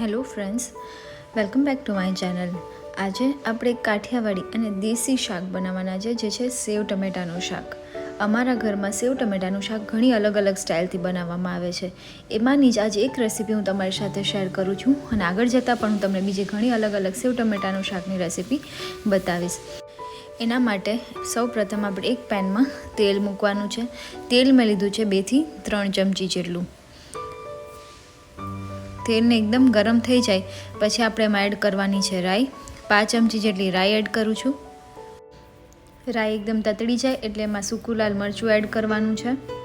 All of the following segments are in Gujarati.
Hello friends, welcome back to my channel. આજે આપણે કાઠિયાવાડી અને દેશી શાક બનાવવાના છે, જે છે સેવ ટમેટાનું શાક. અમારા ઘરમાં સેવ ટમેટાનું શાક ઘણી અલગ અલગ સ્ટાઇલથી બનાવવામાં આવે છે. એમાંની જ આજે એક રેસીપી હું તમારી સાથે શેર કરું છું અને આગળ જતાં પણ હું તમને બીજી ઘણી અલગ અલગ સેવ ટમેટાનું શાકની રેસીપી બતાવીશ. એના માટે સૌ પ્રથમ આપણે એક પેનમાં તેલ મૂકવાનું છે. તેલ મેં લીધું છે બેથી ત્રણ ચમચી જેટલું. તેલને એકદમ ગરમ થઈ જાય. પછી આપણે એમાં એડ કરવાની છે રાઈ. પાંચ ચમચી જેટલી રાઈ એડ કરું છું. રાઈ એકદમ તતડી જાય એટલે એમાં સૂકું લાલ મરચું એડ કરવાનું છે.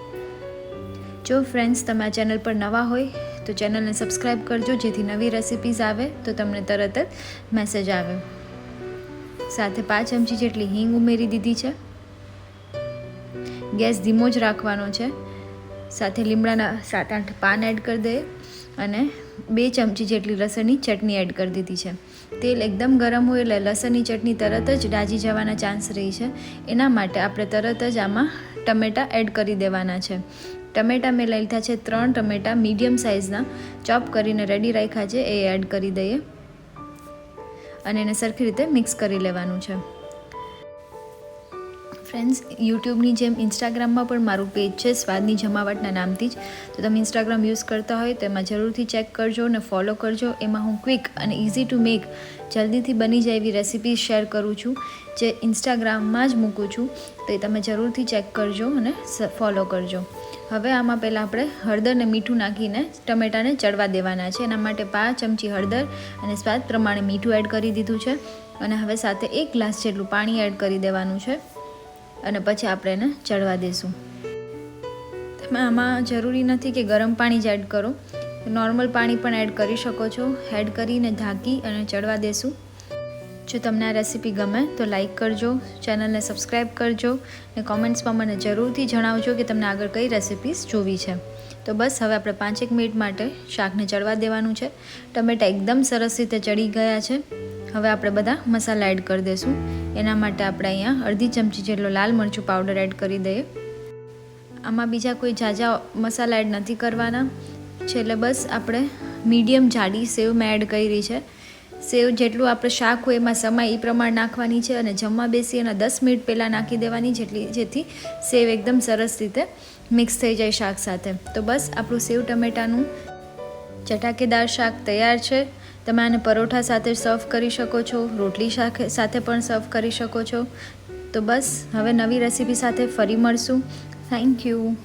જો ફ્રેન્ડ્સ તમે આ ચેનલ પર નવા હોય, તો ચેનલને સબસ્ક્રાઈબ કરજો, જેથી નવી રેસિપીઝ આવે, તો તમને તરત જ મેસેજ આવે. સાથે પાંચ ચમચી જેટલી હિંગ ઉમેરી દીધી છે. ગેસ ધીમો જ રાખવાનો છે. સાથે લીમડાના સાત આઠ પાન એડ કરી દઈએ. અને બે ચમચી જેટલી લસણની ચટણી એડ કરી દીધી છે. તેલ એકદમ ગરમ હોય એટલે લસણની ચટણી તરત જ ડાજી જવાના ચાન્સ રહી છે. એના માટે આપણે તરત જ આમાં ટમેટાં એડ કરી દેવાના છે. ટમેટાં મેં લઈ લીધા છે, ત્રણ ટમેટાં મીડિયમ સાઇઝના. ચોપ કરીને રેડી રાખ્યા છે, એ એડ કરી દઈએ. અને એને સરખી રીતે મિક્સ કરી લેવાનું છે. ફ્રેન્ડ્સ યુટ્યુબની જેમ ઇન્સ્ટાગ્રામમાં પણ મારું પેજ છે, સ્વાદની જમાવટના નામથી જ. તો તમે ઇન્સ્ટાગ્રામ યુઝ કરતા હોય તો એમાં જરૂરથી ચેક કરજો અને ફોલો કરજો. એમાં હું ક્વિક અને ઇઝી ટુ મેક જલ્દીથી બની જાય એવી રેસિપી શેર કરું છું, જે ઇન્સ્ટાગ્રામમાં જ મૂકું છું. તો એ તમે જરૂરથી ચેક કરજો અને ફોલો કરજો. હવે આમાં પહેલાં આપણે હળદર ને મીઠું નાખીને ટમેટાને ચડવા દેવાના છે. એના માટે પાંચ ચમચી હળદર અને સ્વાદ પ્રમાણે મીઠું એડ કરી દીધું છે. અને હવે સાથે એક ગ્લાસ જેટલું પાણી એડ કરી દેવાનું છે. અને પછી આપણે એને ચડવા દઈશું તમે આમાં જરૂરી નથી કે ગરમ પાણી જ એડ કરો. નોર્મલ પાણી પણ એડ કરી શકો છો. એડ કરીને ઢાંકી અને ચડવા દેશું. જો તમને આ રેસીપી ગમે તો લાઈક કરજો ચેનલને સબસ્ક્રાઈબ કરજો અને કોમેન્ટ્સમાં મને જરૂરથી જણાવજો કે તમને આગળ કઈ રેસિપીસ જોવી છે. તો બસ, હવે આપણે પાંચેક મિનિટ માટે શાકને ચડવા દેવાનું છે. ટમેટા એકદમ સરસ રીતે ચડી ગયા છે. હવે આપણે બધા મસાલા એડ કરી દઈશું એના માટે આપણે અહીંયા અડધી ચમચી જેટલો લાલ મરચું પાવડર એડ કરી દઈએ. આમાં બીજા કોઈ ઝાઝા મસાલા એડ નથી કરવાના. છેલ્લે બસ આપણે મીડિયમ જાડી સેવ મેં એડ કરી છે. સેવ જેટલું આપણે શાક હોય એમાં સમય એ પ્રમાણે નાખવાની છે અને જમવા બેસી અને દસ મિનિટ પહેલાં નાખી દેવાની જેટલી જેથી સેવ એકદમ સરસ રીતે મિક્સ થઈ જાય શાક સાથે. તો બસ આપણું સેવ ટમેટાનું ચટાકેદાર શાક તૈયાર છે. તમે આને પરોઠા સાથે સર્વ કરી શકો છો, રોટલી સાથે પણ સર્વ કરી શકો છો. તો બસ, હવે નવી રેસીપી સાથે ફરી મળશું. Thank you